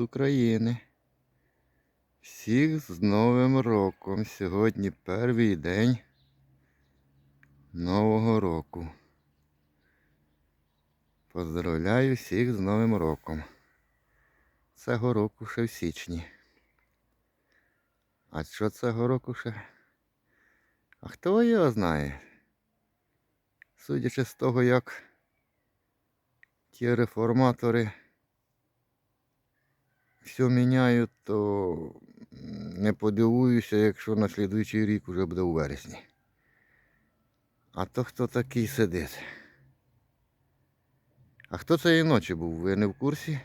України. Всіх з Новим роком. Сьогодні перший день Нового року. Поздравляю всіх з Новим роком. Цього року ще в січні. А що цього року ще? А хто його знає? Судячи з того, як ті реформатори все міняють, то не подивуюся, якщо на слідуючий рік вже буде у вересні. А то хто такий сидить? А хто цієї ночі був? Ви не в курсі?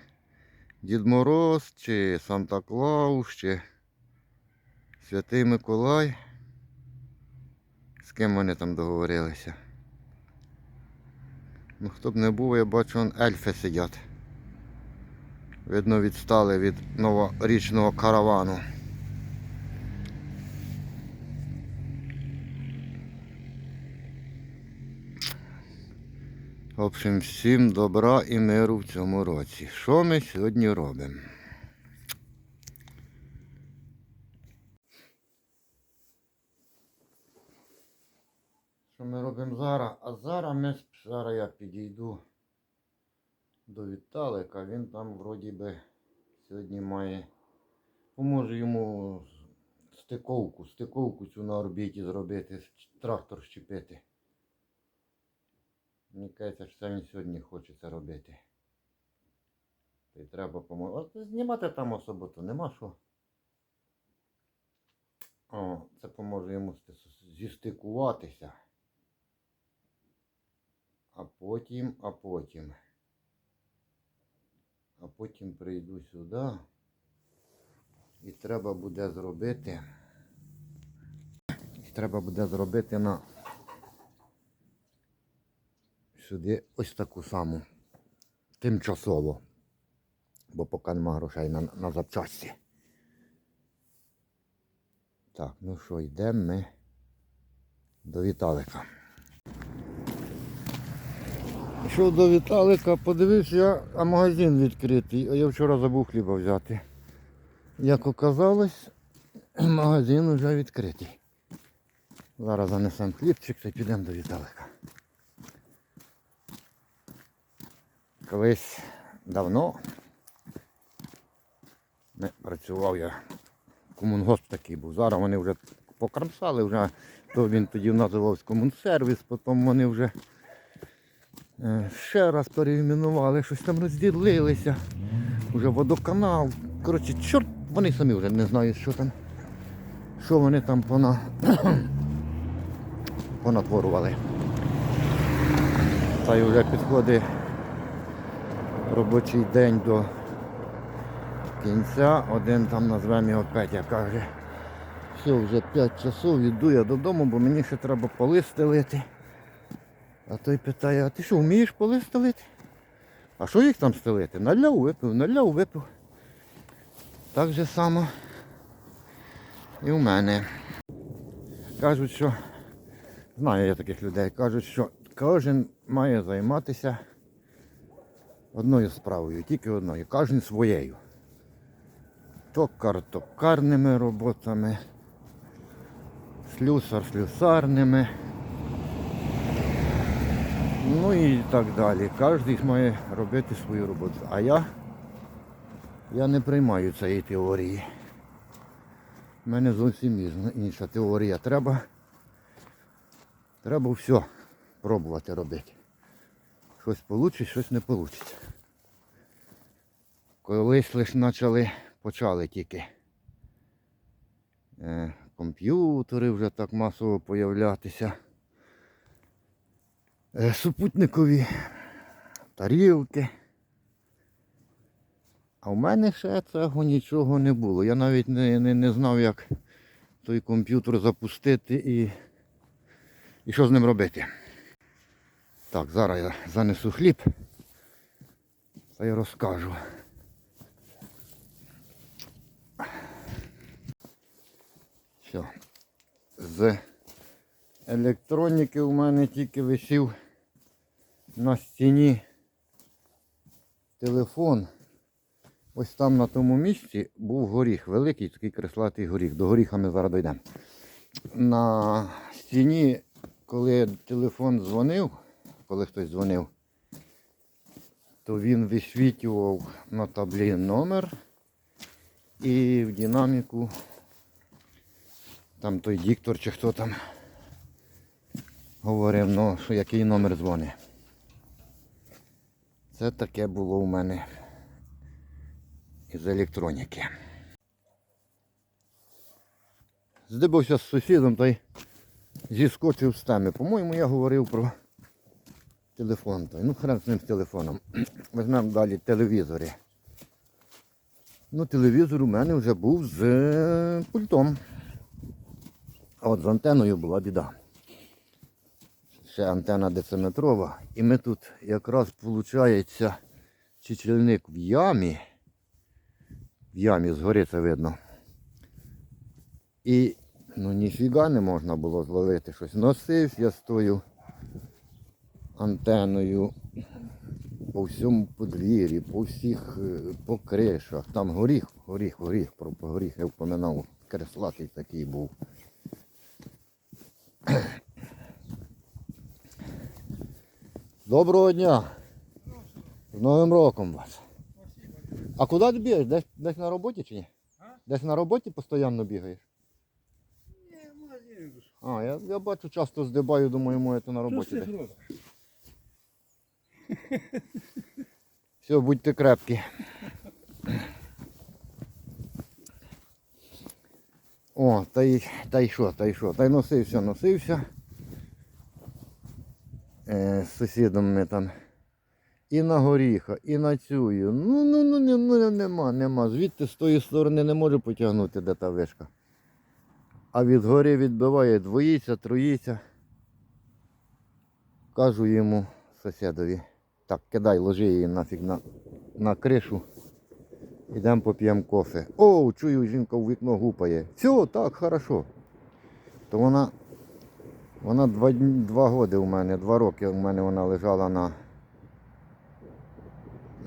Дід Мороз, чи Санта Клаус, чи Святий Миколай? З ким вони там договорилися? Ну хто б не був, я бачу, он ельфи сидять. Видно, відстали від новорічного каравану. В общем, всім добра і миру в цьому році. Що ми сьогодні робимо? Що ми робимо зараз? А зараз ми зараз я підійду до Віталика. Він там вроді би сьогодні має. Поможе йому стиковку, стиковку цю на орбіті зробити, трактор щепити. Мені кажеться, що це він сьогодні хоче це робити. Та й треба помогти. Знімати там особо то нема що. О, це поможе йому зістикуватися. А потім, а потім. А потім прийду сюди. І треба буде зробити. І треба буде зробити на сюди ось таку саму. Тимчасово. Бо поки нема грошей на, на запчасті. Так, ну що, йдемо ми до Віталика. Йшов до Віталика, подивився, я, а магазин відкритий, а я вчора забув хліба взяти. Як оказалось, магазин вже відкритий. Зараз занесемо хлібчик та підемо до Віталика. Колись давно не працював я. Комунгосп такий був. Зараз вони вже покрамсали, вже, то він тоді називався комунсервіс, потім вони вже ще раз переіменували, щось там розділилися. Вже водоканал. Коротше, чорт, вони самі вже не знають, що там. Що вони там пона... понатворували. Та й вже підходить робочий день до кінця. Один там назвемо його Петя каже. Все, вже 5 часов, йду я додому, бо мені ще треба поли стелити. А той питає, а ти що, вмієш поли стелити? А що їх там стелити? Наляв випив, наляв випив. Так же само і у мене. Кажуть, що знаю я таких людей, кажуть, що кожен має займатися одною справою, тільки одною, кожен своєю. Токар токарними роботами, слюсар слюсарними. Ну і так далі. Кожен має робити свою роботу. А я, я не приймаю цієї теорії. У мене зовсім інша теорія. Треба, треба все пробувати робити. Щось вийде, щось не вийде. Колись лише почали, почали тільки. Е, комп'ютери вже так масово появлятися. Е, супутникові тарілки. А в мене ще цього нічого не було. Я навіть не, не, не знав, як той комп'ютер запустити і, і що з ним робити. Так, зараз я занесу хліб та й розкажу. Все. З електроніки у мене тільки висів на стіні телефон. Ось там на тому місці був горіх, великий такий креслатий горіх. До горіха ми зараз дійдемо. На стіні, коли телефон дзвонив, коли хтось дзвонив, то він висвітлював на таблі номер і в динаміку там той диктор чи хто там говорив, ну, що який номер дзвонить. Це таке було у мене із електроніки. Здибався з сусідом та й зіскочив з теми. По-моєму, я говорив про телефон. той. Ну, хрен з ним з телефоном. Візьмемо далі телевізори. Ну, телевізор у мене вже був з пультом. А от з антеною була біда. Ще антена дециметрова. І ми тут якраз виходить чечільник в ямі. В ямі згори це видно. І ну ніфіга не можна було зловити щось. Носився я з тою антеною по всьому подвір'ї, по всіх, е, по кришах. Там горіх, горіх, горіх, про горіх я впоминав. Креслатий такий був. Доброго дня! З Новим роком вас! А куди ти бігаєш? Десь, десь на роботі чи ні? Десь на роботі постійно бігаєш? А, я, я бачу, часто здибаю, думаю, моє то на роботі. десь. Все, будьте крепкі. О, та й, та й що, та й що, та й носився, носився. Е, з сусідом ми там. І на горіха, і на цюю. Ну, ну, ну, не- ну, нема, нема. Звідти з тої сторони не можу потягнути, де та вишка. А від гори відбиває, двоїться, троїться. Кажу йому сусідові. Так, кидай, ложи її нафіг на, на кришу. Ідемо поп'ємо кофе. О, чую, жінка в вікно гупає. Все, так, хорошо. То вона, вона два, два роки у мене, два роки у мене вона лежала на,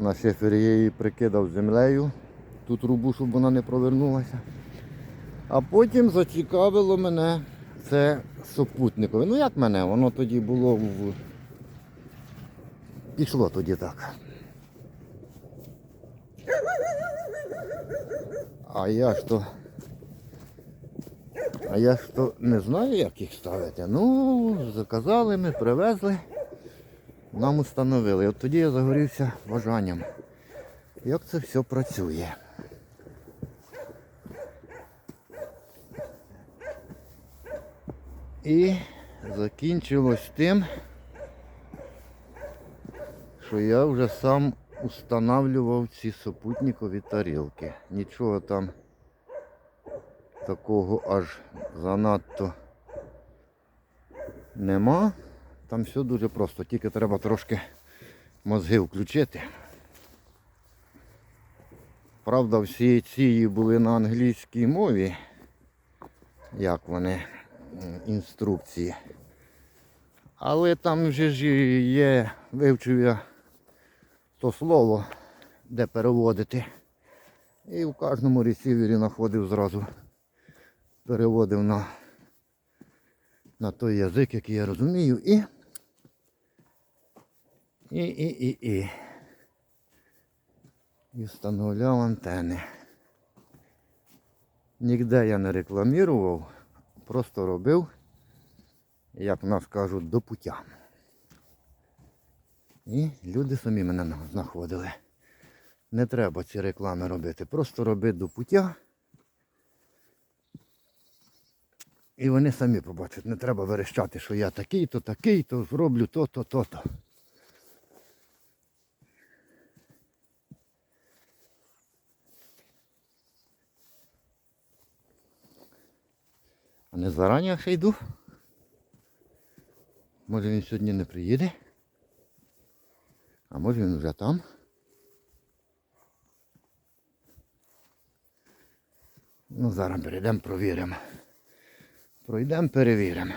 на шифері. Я її прикидав землею, ту трубу, щоб вона не провернулася. А потім зацікавило мене це супутникове. Ну як мене? Воно тоді було в. Пішло тоді так. А я ж то. А я ж не знаю, як їх ставити. Ну, заказали ми, привезли, нам установили. От тоді я загорівся бажанням. Як це все працює. І закінчилось тим, що я вже сам устанавливав ці супутникові тарілки. Нічого там такого аж занадто нема. Там все дуже просто, тільки треба трошки мозги включити. Правда, всі ці були на англійській мові, як вони, інструкції. Але там вже ж є, вивчив я то слово, де переводити. І в кожному ресівері знаходив зразу, переводив на, на той язик, який я розумію, і, і, і, і, і. І встановляв антени. Ніде я не рекламував, просто робив, як нас кажуть, до пуття. І люди самі мене знаходили. Не треба ці реклами робити. Просто роби до пуття. І вони самі побачать. Не треба верещати, що я такий-то, такий-то, роблю то-то, то-то. А не зарані ще йду. Може він сьогодні не приїде. А може він вже там? Ну зараз перейдемо, провіримо. Пройдемо, перевіримо.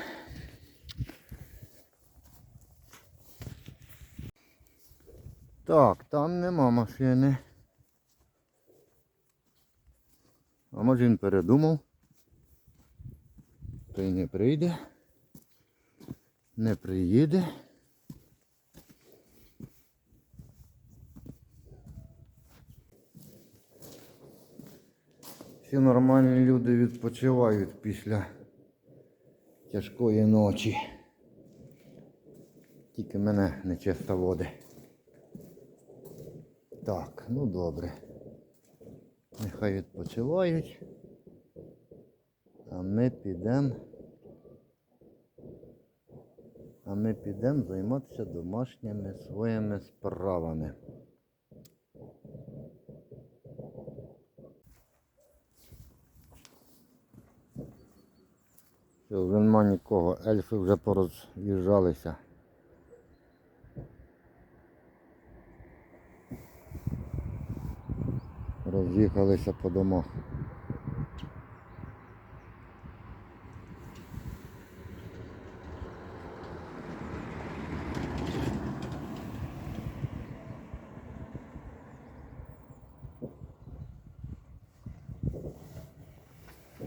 Так, там нема машини. А може він передумав? То й не прийде. Не приїде. Всі нормальні люди відпочивають після тяжкої ночі. Тільки мене нечиста води. Так, ну добре. Нехай відпочивають. А ми підемо. А ми підемо займатися домашніми своїми справами. Нема нікого. Ельфи вже пороз'їжджалися. Роз'їхалися по домах.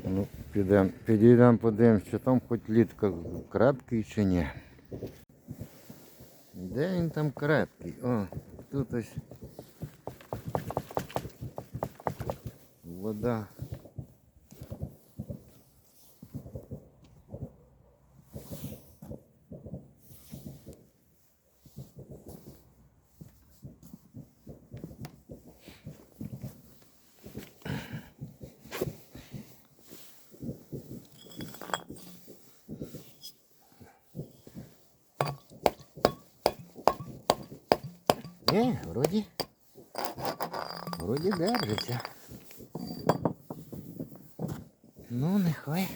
Ну, підемо, підійдемо, подивимось, чи там хоч літка крепкий чи ні. Де він там крепкий? О, тут ось вода. Ні, вроді. Вроді держиться. Ну, нехай.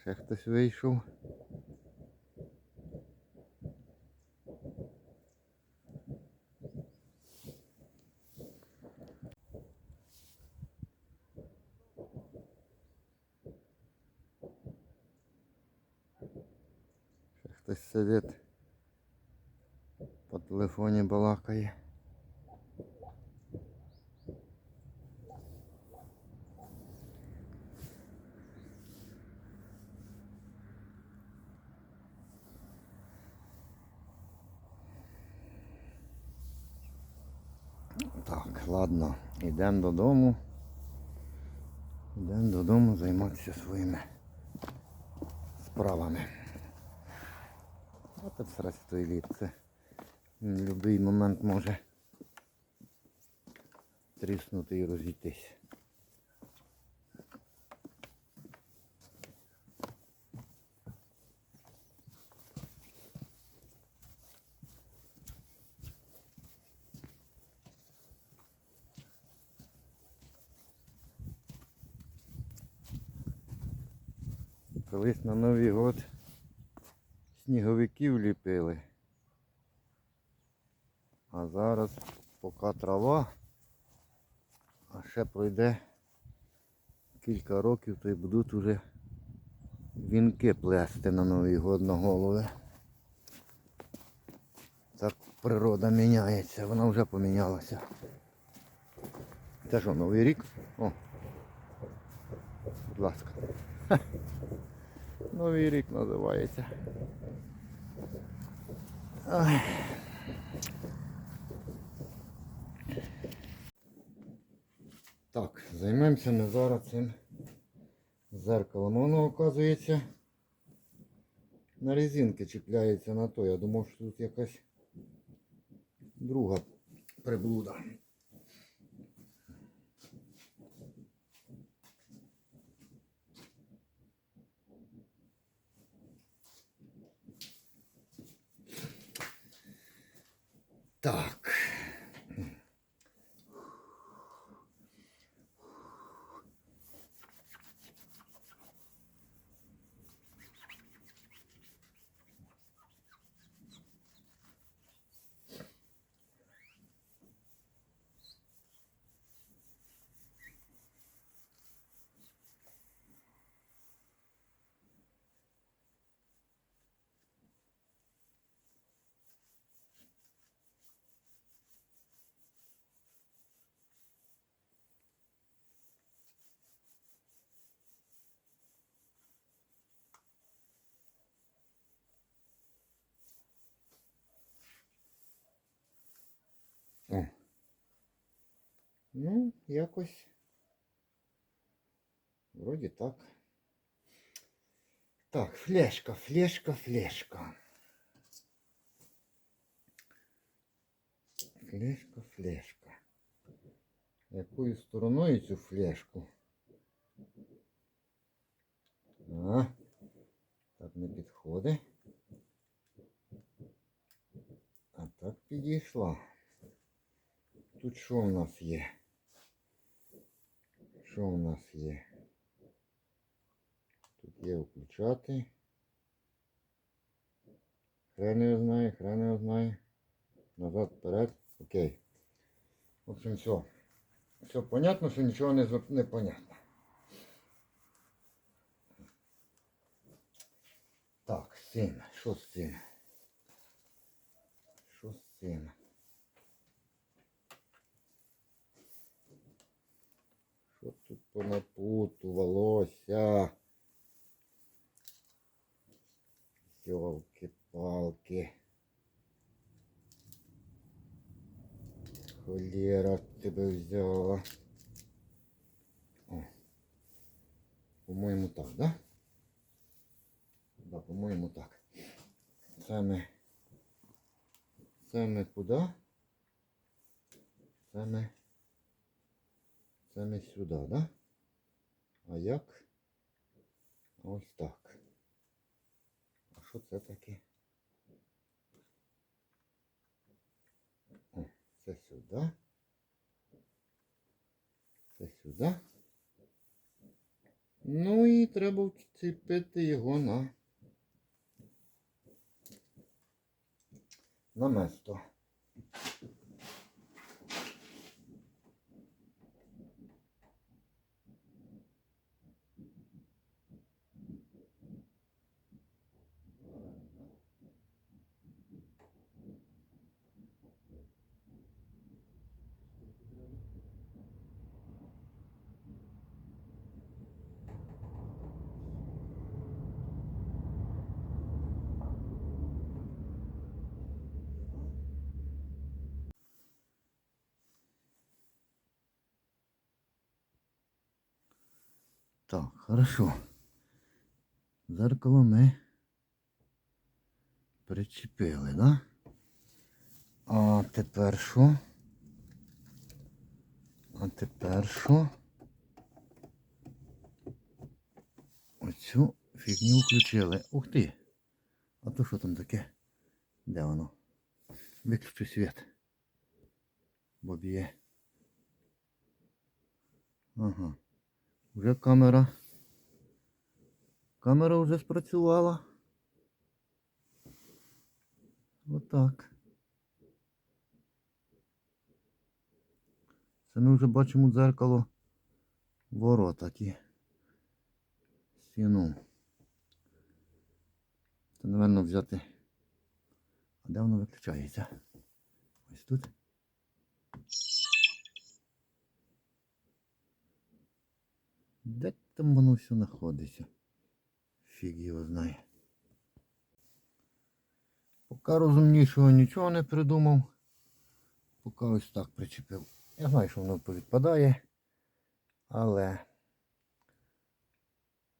Ще хтось вийшов. Ще хтось сидить. По телефоні балакає. Так, ладно, йдемо додому. Йдемо додому займатися своїми справами. От це той лід. Це в будь-який момент може тріснути і розійтись. Колись на Новий год сніговиків ліпили. А зараз поки трава, а ще пройде кілька років, то й будуть уже вінки плести на Новий год на голови. Так природа міняється, вона вже помінялася. Це що, Новий рік? О. Будь ласка. Новий рік називається. Так, займемося ми зараз цим зеркалом. Воно, оказується, на резинки чіпляється на то. Я думав, що тут якась друга приблуда. Так. О. Ну, якось. Вроді так. Так, флешка, флешка, флешка. Флешка, флешка. Якою стороною цю флешку? А, так не підходить. А так підійшла. Тут що в нас є? Що в нас є? Тут є включати. Хрен його знає, хрен його знає. Назад, вперед. Окей. В общем, все. Все понятно, що нічого не, не понятно. Так, цим. Що з цим? Що з цим? Що тут понапутувалося? Йолки-палки. Холера тебе взяла. По-моєму так, да? Да, по-моєму так. Це ми куди? Це ми сюди, да? А як? Ось так. А що це таке? О, це сюди. Це сюди. Ну і треба вцепити його на. На место. Так, хорошо. Зеркало ми причепили, да? А тепер що? А тепер що? Оцю фігню включили. Ух ти! А то що там таке? Де воно? Виключу світ. Бо б'є. Ага. Вже камера. Камера вже спрацювала. Отак. Це ми вже бачимо дзеркало ворота ті. Стіну. Це, напевно, взяти. А де воно виключається? Ось тут. Де там воно все знаходиться? Фіг його знає. Поки розумнішого нічого не придумав. Поки ось так причепив. Я знаю, що воно повідпадає, але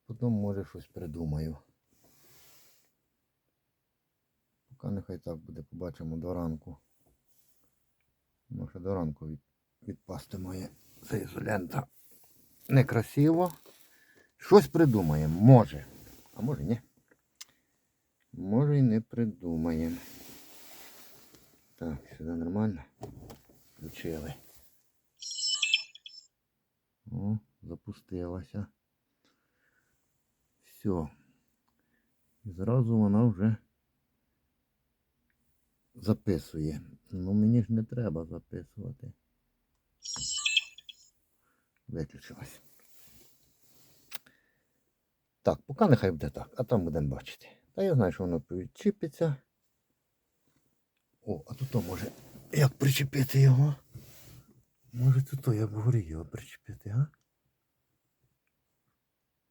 потім може щось придумаю. Поки нехай так буде, побачимо до ранку. Може до ранку від, відпасти моє ця ізолента некрасиво. Щось придумаємо. Може. А може ні. Може і не придумаємо. Так, сюди нормально. Включили. О, запустилася. Все. І зразу вона вже записує. Ну мені ж не треба записувати. Виключилась. Так, поки нехай буде так, а там будемо бачити. Та я знаю, що воно підчіпиться. О, а тут може як причепити його? Може тут то, як говорю, його причепити, а?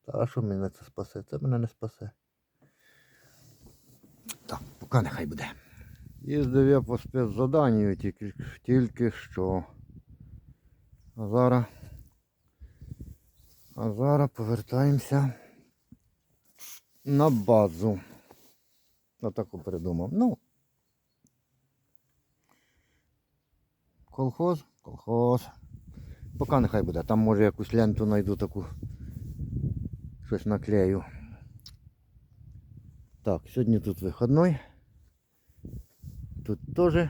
Та що мене це спасе? Це мене не спасе. Так, поки нехай буде. Їздив я по спецзаданню тільки, тільки що. А зараз. А зараз повертаємося на базу. Отаку придумав. Ну. Колхоз, колхоз. Поки нехай буде. Там може якусь ленту знайду таку. Щось наклею. Так, сьогодні тут вихідний. Тут теж.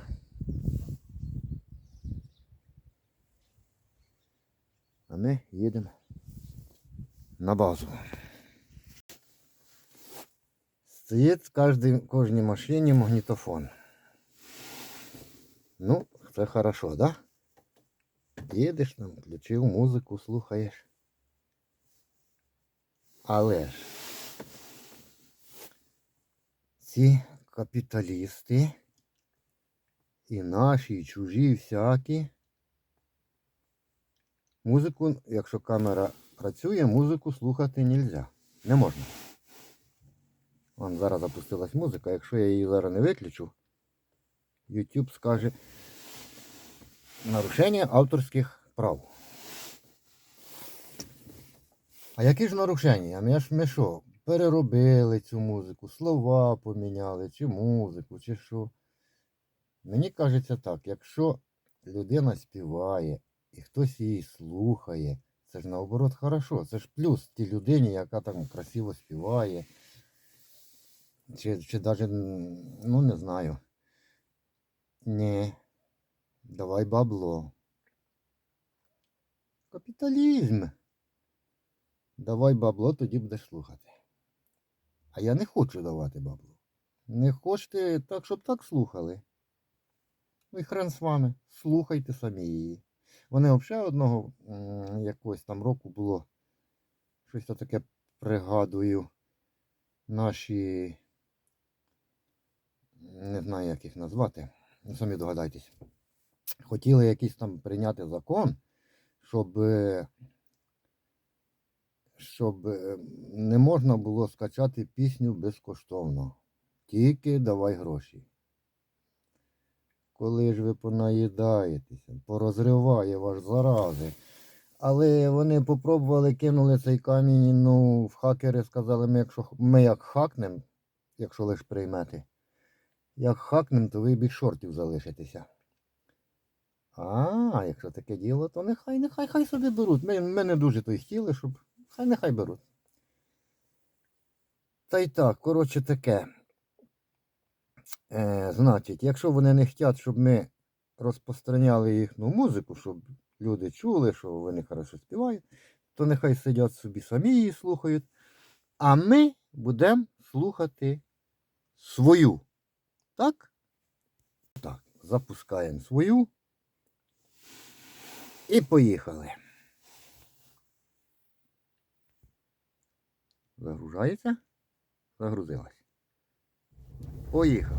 А ми їдемо на базу. Стоїть в кожній, кожній машині магнітофон. Ну, це хорошо, да? Їдеш там, включив музику, слухаєш. Але ж ці капіталісти і наші, і чужі, і всякі. Музику, якщо камера працює, музику слухати не можна. Не можна. Вон зараз запустилась музика. Якщо я її зараз не виключу, YouTube скаже нарушення авторських прав. А які ж нарушення? Ми ж ми що? Переробили цю музику, слова поміняли, чи музику, чи що. Мені кажеться так, якщо людина співає і хтось її слухає, це ж наоборот хорошо. Це ж плюс тій людині, яка там красиво співає. Чи, чи навіть, ну не знаю. Ні. Давай бабло. Капіталізм. Давай бабло, тоді будеш слухати. А я не хочу давати бабло. Не хочете так, щоб так слухали. Ну і хрен з вами. Слухайте самі її. Вони взагалі одного якогось там року було щось то таке пригадую. Наші. Не знаю, як їх назвати. Ну, самі догадайтесь. Хотіли якийсь там прийняти закон, щоб, щоб е, не можна було скачати пісню безкоштовно. Тільки давай гроші. Коли ж ви понаїдаєтеся, порозриває ваш зарази. Але вони попробували, кинули цей камінь, ну, в хакери сказали, ми, якщо ми як хакнем, якщо лиш приймете, як хакнем, то ви бік шортів залишитеся. А, якщо таке діло, то нехай, нехай, хай собі беруть. Ми, ми не дуже то й хотіли, щоб. Хай нехай беруть. Та й так, коротше таке. Е, значить, якщо вони не хочуть, щоб ми розпространяли їхню музику, щоб люди чули, що вони хорошо співають, то нехай сидять собі самі її слухають. А ми будемо слухати свою. Так? Так, запускаємо свою. І поїхали. Загружається? Загрузилась. Поїхали.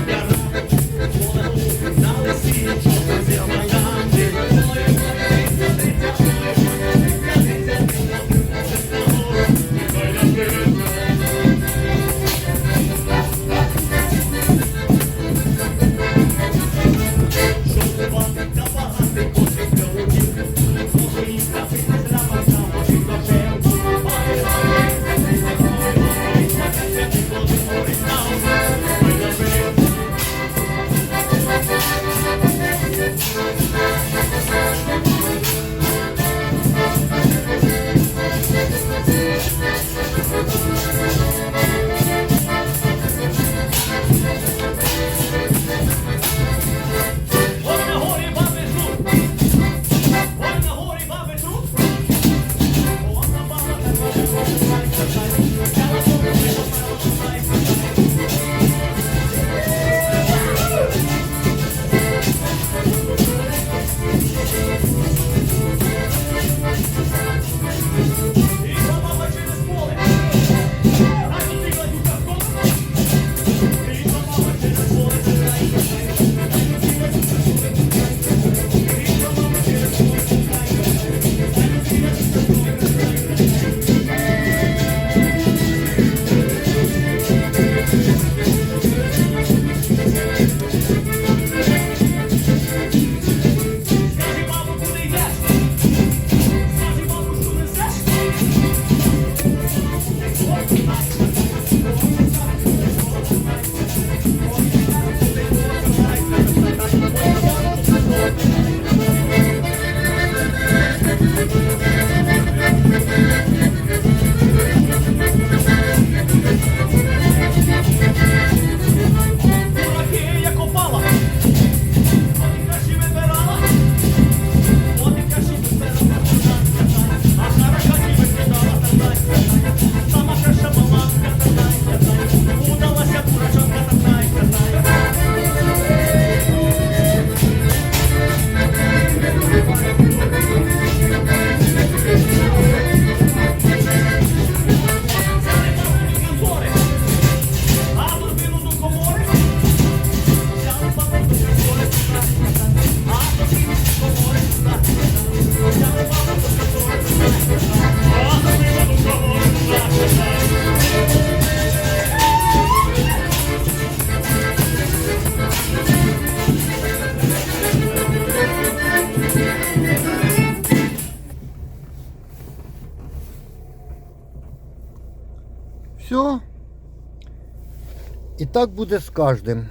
так буде з кожним.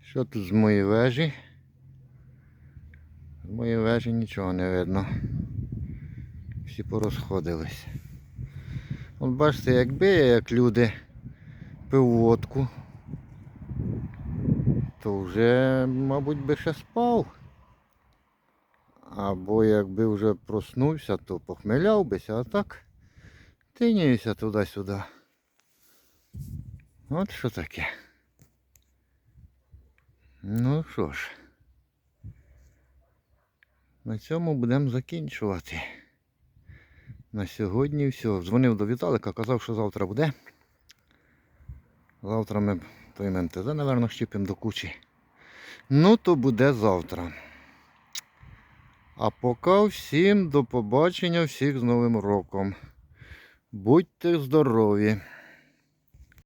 Що тут з моєї вежі? З моєї вежі нічого не видно. Всі порозходились. От бачите, якби я, як люди, пив водку, то вже, мабуть, би ще спав. Або якби вже проснувся, то похмеляв бися, а так тиняюся туди-сюди. От що таке. Ну що ж, на цьому будемо закінчувати. На сьогодні все. Дзвонив до Віталика, казав, що завтра буде. Завтра ми той МТЗ, напевно, щіпимо до кучі. Ну, то буде завтра. А поки всім до побачення, всіх з Новим роком. Будьте здорові!